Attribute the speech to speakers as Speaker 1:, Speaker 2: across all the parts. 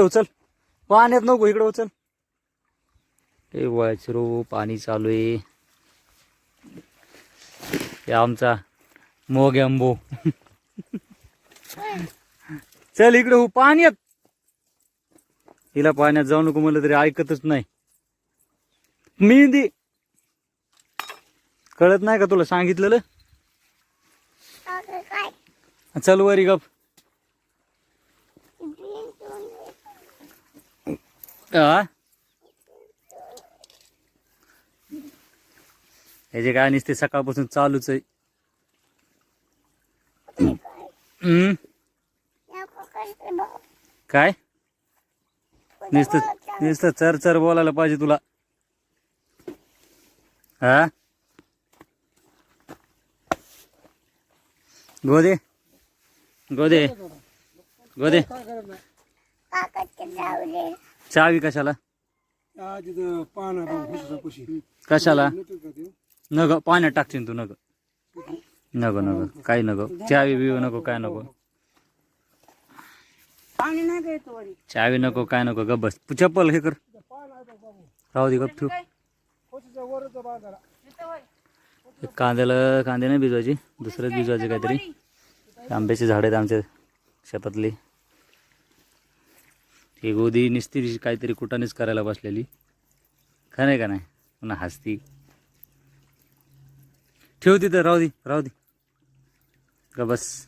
Speaker 1: इकडे उचल. पाण्यात नको इकडे उचल. हे वाचरू पाणी चालू आहे. हे आमचा मोग अंबो चल इकडे हो पाण्यात. हिला पाण्यात जाऊ नको म्हणलं तरी ऐकतच नाही. मेहंदी. कळत नाही का तुला सांगितलेलं? चल वरी गप. हे ह्याचे काय नसते सकाळपासून चालूच आहे हम्म काय नुसतं नुसतं चर चर बोलायला पाहिजे तुला हा गोदे गोदे गोदे चावी कशाला?
Speaker 2: तिथं पाहणार
Speaker 1: कशाला? नग पाण्यात टाकशील तू नग. नको नको काही नको चावी बिवी नको काय नको. चावी नको काय नको गप बस. तू चप्पल हे कर. राहू दे गप ठेव. हे कांद्याला कांदे नाही भिजवायची दुसरंच भिजवायचे काहीतरी. आंब्याची झाडं आहेत आमच्या शेतातली. ही गोदी निस्ती काहीतरी कुटानेच करायला बसलेली. खरं आहे का नाही? पुन्हा हसती. ठेव तिथं राहू दे राहू दे. का बस.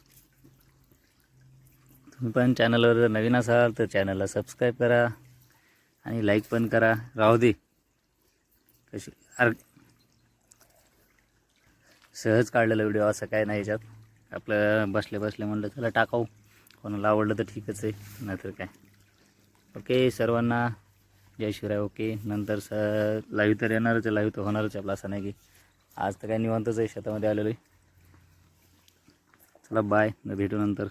Speaker 1: तुम्ही पण चॅनलवर जर नवीन असाल तर चॅनलला सबस्क्राईब करा आणि लाईक पण करा. राहू दे. कशी अर सहज काढलेला व्हिडिओ असं काय नाही याच्यात. आपलं बसले बसले म्हणलं त्याला टाकाऊ. कोणाला आवडलं तर ठीकच आहे. नाहीतर काय? ओके सर्वांना जय शिवराय ओके. नंतर स लाईव्ह तर येणारच आहे लाईव्ह तर होणारच आपला असं नाही की. आज तर काय निवांतच आहे शेतामध्ये आलेलो आहे. चला बाय भेटू नंतर.